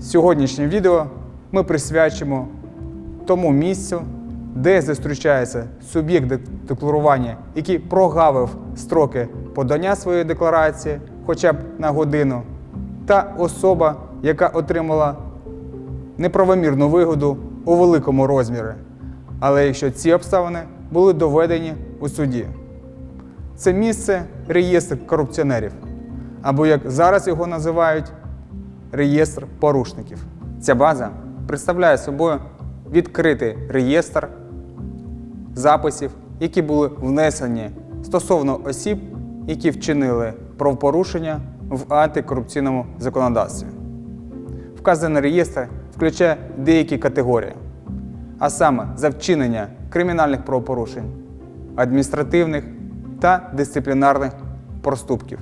Сьогоднішнє відео ми присвячимо тому місцю, де зустрічається суб'єкт декларування, який прогавив строки подання своєї декларації хоча б на годину, та особа, яка отримала неправомірну вигоду у великому розмірі, але якщо ці обставини були доведені у суді. Це місце реєстр корупціонерів, або як зараз його називають реєстр порушників. Ця база представляє собою відкритий реєстр записів, які були внесені стосовно осіб, які вчинили правопорушення в антикорупційному законодавстві. Вказаний реєстр включає деякі категорії, а саме за вчинення кримінальних правопорушень, адміністративних та дисциплінарних проступків.